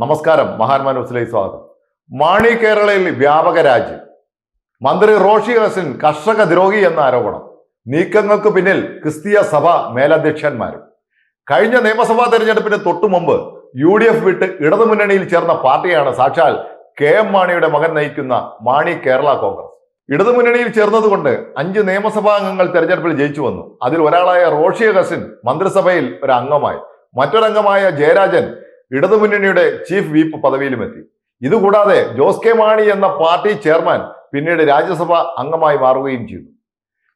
നമസ്കാരം മഹാന്മാ ന്യൂസിലേക്ക് സ്വാഗതം. മാണി കേരളയിൽ വ്യാപക രാജ്യം മന്ത്രി റോഷി ഹസൻ കർഷക ദ്രോഹി എന്ന ആരോപണം. നീക്കങ്ങൾക്ക് പിന്നിൽ ക്രിസ്തീയ സഭ മേലധ്യക്ഷന്മാരും. കഴിഞ്ഞ നിയമസഭാ തെരഞ്ഞെടുപ്പിന് തൊട്ടു മുമ്പ് യു ഡി എഫ് വിട്ട് ഇടതുമുന്നണിയിൽ ചേർന്ന പാർട്ടിയാണ് സാക്ഷാൽ കെ എം മാണിയുടെ മകൻ നയിക്കുന്ന മാണി കേരള കോൺഗ്രസ്. ഇടതുമുന്നണിയിൽ ചേർന്നതുകൊണ്ട് അഞ്ച് നിയമസഭാ അംഗങ്ങൾ തെരഞ്ഞെടുപ്പിൽ ജയിച്ചു വന്നു. അതിൽ ഒരാളായ റോഷി ഹസൻ മന്ത്രിസഭയിൽ ഒരു അംഗമായി. മറ്റൊരംഗമായ ജയരാജൻ ഇടതുമുന്നണിയുടെ ചീഫ് വീപ്പ് പദവിയിലുമെത്തി. ഇതുകൂടാതെ ജോസ് കെ മാണി എന്ന പാർട്ടി ചെയർമാൻ പിന്നീട് രാജ്യസഭ അംഗമായി മാറുകയും ചെയ്തു.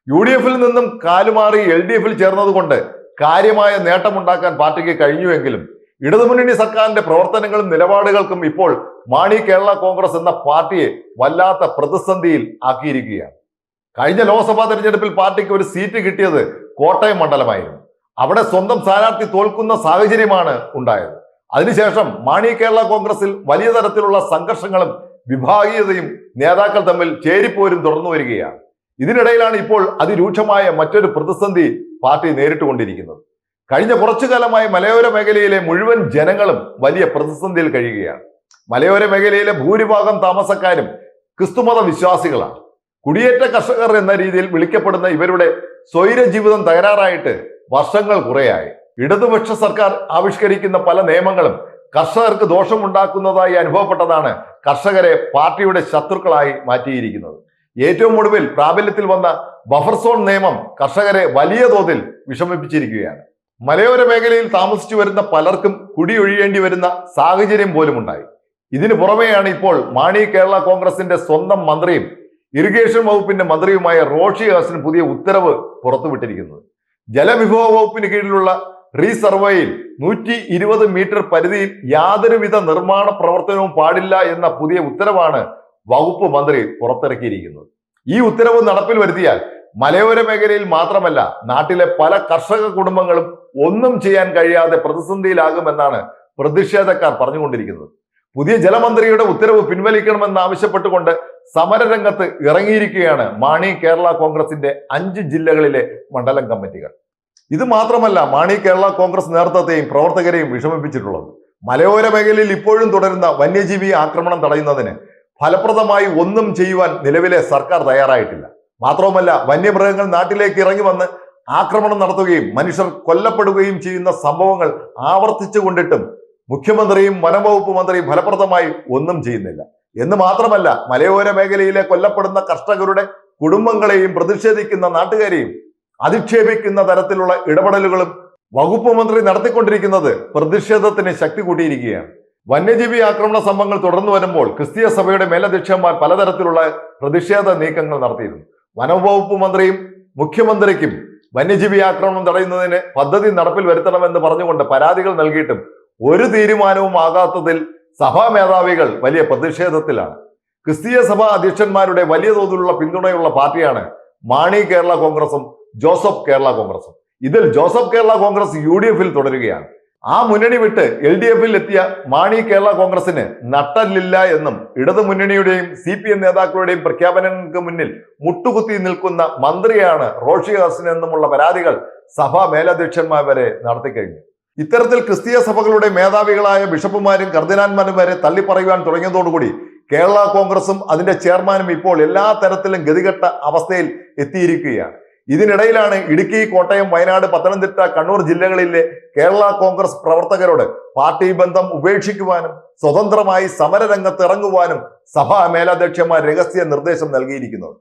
യു ഡി എഫിൽ നിന്നും കാലുമാറി എൽ ഡി എഫിൽ ചേർന്നതുകൊണ്ട് കാര്യമായ നേട്ടമുണ്ടാക്കാൻ പാർട്ടിക്ക് കഴിഞ്ഞുവെങ്കിലും ഇടതുമുന്നണി സർക്കാരിന്റെ പ്രവർത്തനങ്ങളും നിലപാടുകൾക്കും ഇപ്പോൾ മാണി കേരള കോൺഗ്രസ് എന്ന പാർട്ടിയെ വല്ലാത്ത പ്രതിസന്ധിയിൽ ആക്കിയിരിക്കുകയാണ്. കഴിഞ്ഞ ലോക്സഭാ തെരഞ്ഞെടുപ്പിൽ പാർട്ടിക്ക് ഒരു സീറ്റ് കിട്ടിയത് കോട്ടയം മണ്ഡലമായിരുന്നു. അവിടെ സ്വന്തം സ്ഥാനാർത്ഥി തോൽക്കുന്ന സാഹചര്യമാണ് ഉണ്ടായത്. അതിനുശേഷം മാണി കേരള കോൺഗ്രസിൽ വലിയ തരത്തിലുള്ള സംഘർഷങ്ങളും വിഭാഗീയതയും നേതാക്കൾ തമ്മിൽ ചേരിപ്പോരും തുടർന്നു വരികയാണ്. ഇതിനിടയിലാണ് ഇപ്പോൾ അതിരൂക്ഷമായ മറ്റൊരു പ്രതിസന്ധി പാർട്ടി നേരിട്ടുകൊണ്ടിരിക്കുന്നത്. കഴിഞ്ഞ കുറച്ചു കാലമായി മലയോര മേഖലയിലെ മുഴുവൻ ജനങ്ങളും വലിയ പ്രതിസന്ധിയിൽ കഴിയുകയാണ്. മലയോര മേഖലയിലെ ഭൂരിഭാഗം താമസക്കാരും ക്രിസ്തുമത വിശ്വാസികളാണ്. കുടിയേറ്റ കർഷകർ എന്ന രീതിയിൽ വിളിക്കപ്പെടുന്ന ഇവരുടെ സ്വൈര ജീവിതം തകരാറായിട്ട് വർഷങ്ങൾ കുറെയായി. ഇടതുപക്ഷ സർക്കാർ ആവിഷ്കരിക്കുന്ന പല നിയമങ്ങളും കർഷകർക്ക് ദോഷമുണ്ടാക്കുന്നതായി അനുഭവപ്പെട്ടതാണ് കർഷകരെ പാർട്ടിയുടെ ശത്രുക്കളായി മാറ്റിയിരിക്കുന്നത്. ഏറ്റവും ഒടുവിൽ പ്രാബല്യത്തിൽ വന്ന ബഫർ സോൺ നിയമം കർഷകരെ വലിയ തോതിൽ വിഷമിപ്പിച്ചിരിക്കുകയാണ്. മലയോര മേഖലയിൽ താമസിച്ചു വരുന്ന പലർക്കും കുടിയൊഴിയേണ്ടി വരുന്ന സാഹചര്യം പോലും ഉണ്ടായി ഇതിനു പുറമെയാണ് ഇപ്പോൾ മാണി കേരള കോൺഗ്രസിന്റെ സ്വന്തം മന്ത്രിയും ഇറിഗേഷൻ വകുപ്പിന്റെ മന്ത്രിയുമായ റോഷി ഹാസിന് പുതിയ ഉത്തരവ് പുറത്തുവിട്ടിരിക്കുന്നത്. ജലവിഭവ വകുപ്പിന് കീഴിലുള്ള റീസർവേയിൽ നൂറ്റി ഇരുപത് മീറ്റർ പരിധിയിൽ യാതൊരുവിധ നിർമ്മാണ പ്രവർത്തനവും പാടില്ല എന്ന പുതിയ ഉത്തരവാണ് വകുപ്പ് മന്ത്രി പുറത്തിറക്കിയിരിക്കുന്നത്. ഈ ഉത്തരവ് നടപ്പിൽ വരുത്തിയാൽ മലയോര മേഖലയിൽ മാത്രമല്ല നാട്ടിലെ പല കർഷക കുടുംബങ്ങളും ഒന്നും ചെയ്യാൻ കഴിയാതെ പ്രതിസന്ധിയിലാകുമെന്നാണ് പ്രതിഷേധക്കാർ പറഞ്ഞുകൊണ്ടിരിക്കുന്നത്. പുതിയ ജലമന്ത്രിയുടെ ഉത്തരവ് പിൻവലിക്കണമെന്ന് ആവശ്യപ്പെട്ടുകൊണ്ട് സമരരംഗത്ത് ഇറങ്ങിയിരിക്കുകയാണ് മാണി കേരള കോൺഗ്രസിന്റെ അഞ്ച് ജില്ലകളിലെ മണ്ഡലം കമ്മിറ്റികൾ. ഇത് മാത്രമല്ല മാണി കേരള കോൺഗ്രസ് നേതൃത്വത്തെയും പ്രവർത്തകരെയും വിഷമിപ്പിച്ചിട്ടുള്ളത്. മലയോര മേഖലയിൽ ഇപ്പോഴും തുടരുന്ന വന്യജീവി ആക്രമണം തടയുന്നതിന് ഫലപ്രദമായി ഒന്നും ചെയ്യുവാൻ നിലവിലെ സർക്കാർ തയ്യാറായിട്ടില്ല. മാത്രവുമല്ല വന്യമൃഗങ്ങൾ നാട്ടിലേക്ക് ഇറങ്ങി വന്ന് ആക്രമണം നടത്തുകയും മനുഷ്യർ കൊല്ലപ്പെടുകയും ചെയ്യുന്ന സംഭവങ്ങൾ ആവർത്തിച്ചു കൊണ്ടിട്ടും മുഖ്യമന്ത്രിയും വനംവകുപ്പ് മന്ത്രിയും ഫലപ്രദമായി ഒന്നും ചെയ്യുന്നില്ല. എന്ന് മാത്രമല്ല മലയോര മേഖലയിലെ കൊല്ലപ്പെടുന്ന കർഷകരുടെ കുടുംബങ്ങളെയും പ്രതിഷേധിക്കുന്ന നാട്ടുകാരെയും അധിക്ഷേപിക്കുന്ന തരത്തിലുള്ള ഇടപെടലുകളും വകുപ്പ് മന്ത്രി നടത്തിക്കൊണ്ടിരിക്കുന്നത് പ്രതിഷേധത്തിന് ശക്തി കൂട്ടിയിരിക്കുകയാണ്. വന്യജീവി ആക്രമണ സംഭവങ്ങൾ തുടർന്നു വരുമ്പോൾ ക്രിസ്തീയ സഭയുടെ മേലധ്യക്ഷന്മാർ പലതരത്തിലുള്ള പ്രതിഷേധ നീക്കങ്ങൾ നടത്തിയിരുന്നു. വനംവകുപ്പ് മന്ത്രിയും മുഖ്യമന്ത്രിക്കും വന്യജീവി ആക്രമണം തടയുന്നതിന് പദ്ധതി നടപ്പിൽ വരുത്തണമെന്ന് പറഞ്ഞുകൊണ്ട് പരാതികൾ നൽകിയിട്ടും ഒരു തീരുമാനവും ആകാത്തതിൽ സഭാ മേധാവികൾ വലിയ പ്രതിഷേധത്തിലാണ്. ക്രിസ്തീയ സഭാ അധ്യക്ഷന്മാരുടെ വലിയ തോതിലുള്ള പിന്തുണയുള്ള പാർട്ടിയാണ് മാണി കേരള കോൺഗ്രസും ജോസഫ് കേരള കോൺഗ്രസും. ഇതിൽ Joseph Kerala Congress U D എഫിൽ തുടരുകയാണ്. ആ മുന്നണി വിട്ട് എൽ ഡി എഫിൽ എത്തിയ മാണി കേരള കോൺഗ്രസിന് നട്ടല്ലില്ല എന്നും ഇടതു മുന്നണിയുടെയും സി പി എം നേതാക്കളുടെയും പ്രഖ്യാപനങ്ങൾക്ക് മുന്നിൽ മുട്ടുകുത്തി നിൽക്കുന്ന മന്ത്രിയാണ് റോഷി ഹസൻ എന്നുമുള്ള പരാതികൾ സഭാ മേലധ്യക്ഷന്മാർ വരെ നടത്തിക്കഴിഞ്ഞു ഇത്തരത്തിൽ ക്രിസ്തീയ സഭകളുടെ മേധാവികളായ ബിഷപ്പുമാരും കർദിനാന്മാരും വരെ തള്ളിപ്പറയുവാൻ തുടങ്ങിയതോടുകൂടി കേരള കോൺഗ്രസും അതിന്റെ ചെയർമാനും ഇപ്പോൾ എല്ലാ തരത്തിലും ഗതികെട്ട അവസ്ഥയിൽ എത്തിയിരിക്കുകയാണ്. ഇതിനിടയിലാണ് ഇടുക്കി കോട്ടയം വയനാട് പത്തനംതിട്ട കണ്ണൂർ ജില്ലകളിലെ കേരള കോൺഗ്രസ് പ്രവർത്തകരോട് പാർട്ടി ബന്ധം ഉപേക്ഷിക്കുവാനും സ്വതന്ത്രമായി സമരരംഗത്ത് ഇറങ്ങുവാനും സഭാ മേലധ്യക്ഷന്മാർ രഹസ്യ നിർദ്ദേശം നൽകിയിരിക്കുന്നത്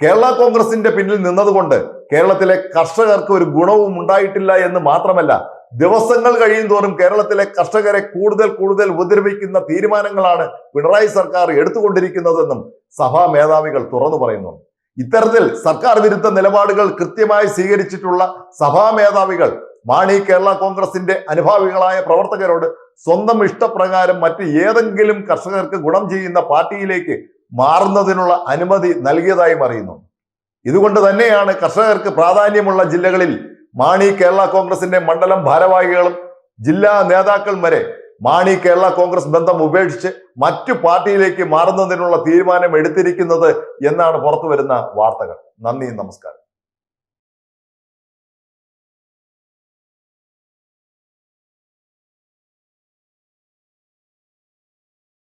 കേരള കോൺഗ്രസിന്റെ പിന്നിൽ നിന്നതുകൊണ്ട് കേരളത്തിലെ കർഷകർക്ക് ഒരു ഗുണവും ഉണ്ടായിട്ടില്ല എന്ന് മാത്രമല്ല ദിവസങ്ങൾ കഴിയും തോറും കേരളത്തിലെ കർഷകരെ കൂടുതൽ കൂടുതൽ ഉപദ്രവിക്കുന്ന തീരുമാനങ്ങളാണ് പിണറായി സർക്കാർ എടുത്തുകൊണ്ടിരിക്കുന്നതെന്നും സഭാ മേധാവികൾ തുറന്നു പറയുന്നുണ്ട് ഇത്തരത്തിൽ സർക്കാർ വിരുദ്ധ നിലപാടുകൾ കൃത്യമായി സ്വീകരിച്ചിട്ടുള്ള സഭാ മേധാവികൾ മാണി കേരള കോൺഗ്രസിന്റെ അനുഭാവികളായ പ്രവർത്തകരോട് സ്വന്തം ഇഷ്ടപ്രകാരം മറ്റ് ഏതെങ്കിലും കർഷകർക്ക് ഗുണം ചെയ്യുന്ന പാർട്ടിയിലേക്ക് മാറുന്നതിനുള്ള അനുമതി നൽകിയതായും അറിയുന്നു. ഇതുകൊണ്ട് തന്നെയാണ് കർഷകർക്ക് പ്രാധാന്യമുള്ള ജില്ലകളിൽ മാണി കേരള കോൺഗ്രസിന്റെ മണ്ഡലം ഭാരവാഹികളും ജില്ലാ നേതാക്കൾ വരെ മാണി കേരള കോൺഗ്രസ് ബന്ധം ഉപേക്ഷിച്ച് മറ്റു പാർട്ടിയിലേക്ക് മാറുന്നതിനുള്ള തീരുമാനം എടുത്തിരിക്കുന്നത് എന്നാണ് പുറത്തു വരുന്ന വാർത്തകൾ. നന്ദി നമസ്കാരം.